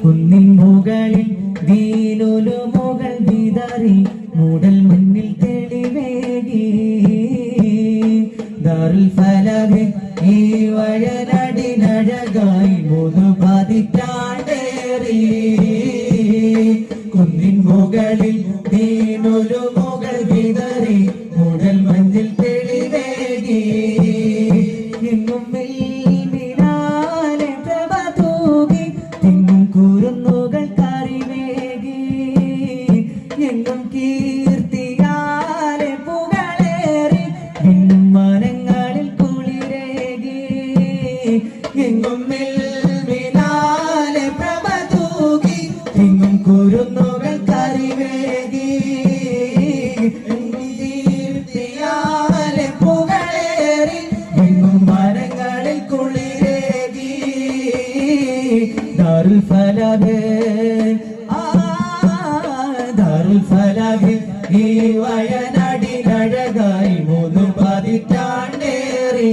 കുന്നിൻ മുകളിൽ ദീനൊരു മുകൾ വിതറി മൂടൽ മണ്ണിൽ തെളിവേകി. ദാറുൽ ഫലക് ഈ വയനടിനഴകായി മൂന്ന് പതിറ്റാണ്ടേറി. കുന്നിൻ മുകളിൽ ദീനൊരു മുകൾ വിതറി മൂടൽ മഞ്ഞിൽ തെളിവേകി. എങ്ങും പ്രഭ തൂകി തിങ്ങും കുരുന്നുകൾ കരിവേകി. പുകളേറി എങ്ങും മരങ്ങളിൽ കുളിരേകി. ദാറുൽ ഫലക് ആ ദാറുൽ ഫലക് ഈ വയനാടിനഴകായി മൂന്ന് പതിറ്റാണ്ടേറി.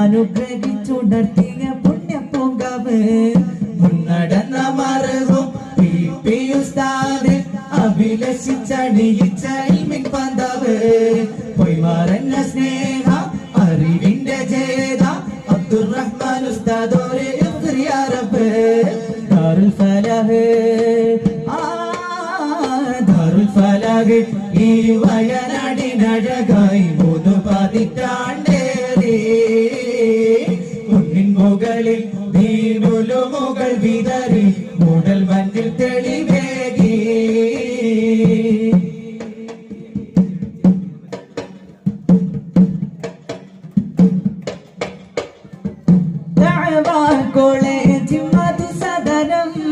അനുഗ്രഹിച്ചുണർത്തിയ പുണ്യപ്പൊങ്കവ് മുന്നടന്ന മറവും പിയുസ്താദ് അഭിലഷിച്ചണിയിച്ച പന്തവ്. പൊയ്മാറന്ന സ്നേഹ അബ്ദുറഹ്മാൻ ഉസ്താദോരെ റബ്ബ് ദാറുൽ ഫലഹ് ആ ദാറുൽ ഫലഹ് ഈ വയനാടിനഴകായി മൂന്ന് പതിറ്റാണ്ടേറി. കുന്നിൻ മുകളിൽ ദീപുലു മുകൾ വിതറി കോളേജ് മധുസദനം.